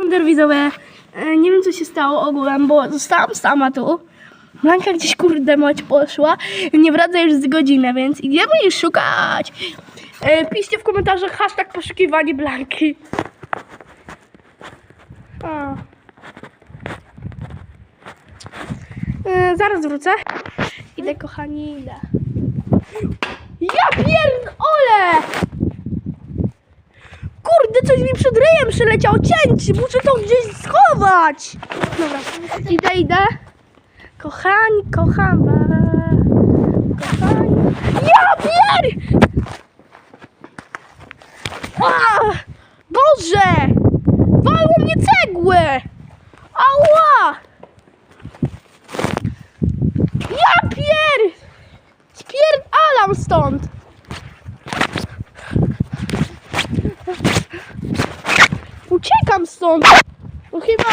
Wonder widzowie, e, nie wiem co się stało ogółem, bo zostałam sama tu. Blanka gdzieś kurde mać poszła. Nie wraca już z godzinę, więc idziemy jej szukać. E, Piszcie w komentarzach hashtag poszukiwanie Blanki. E, zaraz wrócę. Idę kochani, idę. Ja pierdolę! Coś mi przed ryjem przyleciał. Cięć! Muszę to gdzieś schować. Dobra, idę, idę. Kochani, kocham was. Kochani. Ja pier! A! Boże! Walło mnie cegły! Ała! Ja pier! Spierdalam stąd! Uciekam stąd! No chyba...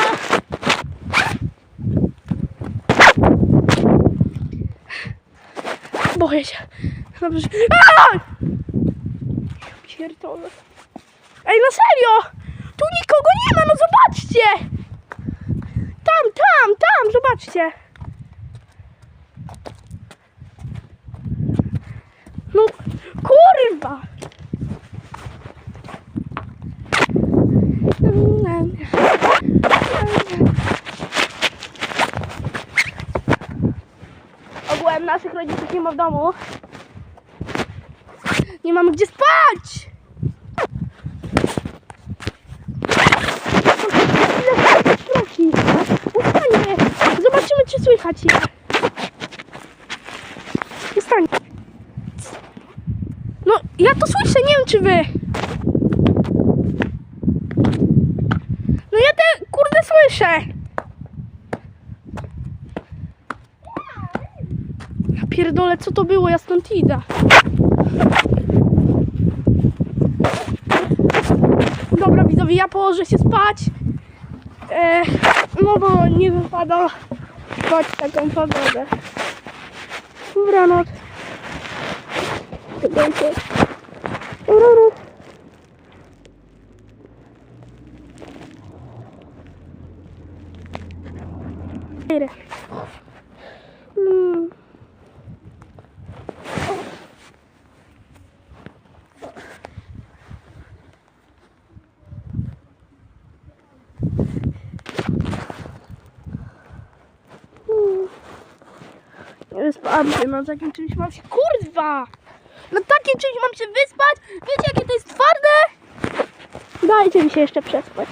Boję się. Dobrze. że- Aaa! Pierdolę. Ej, na serio! Tu nikogo nie ma, no zobaczcie! Tam, tam, tam, zobaczcie. No, kurwa! Ogółem naszych rodziców nie ma w domu. Nie mamy gdzie spać! Ustanie. Zobaczymy, czy słychać je. Ustanie. No, ja to słyszę, nie wiem, czy wy. No ja te, kurde, słyszę. Ja pierdolę, co to było? Ja stąd idę. Dobra, widzowie, ja położę się spać. E, no bo nie wypada spać taką pogodę. Dobranoc. Idę. Mm. Wyspałam się, no takim czymś mam się... Kurwa! No takim czymś mam się wyspać? Wiecie jakie to jest twarde? Dajcie mi się jeszcze przespać.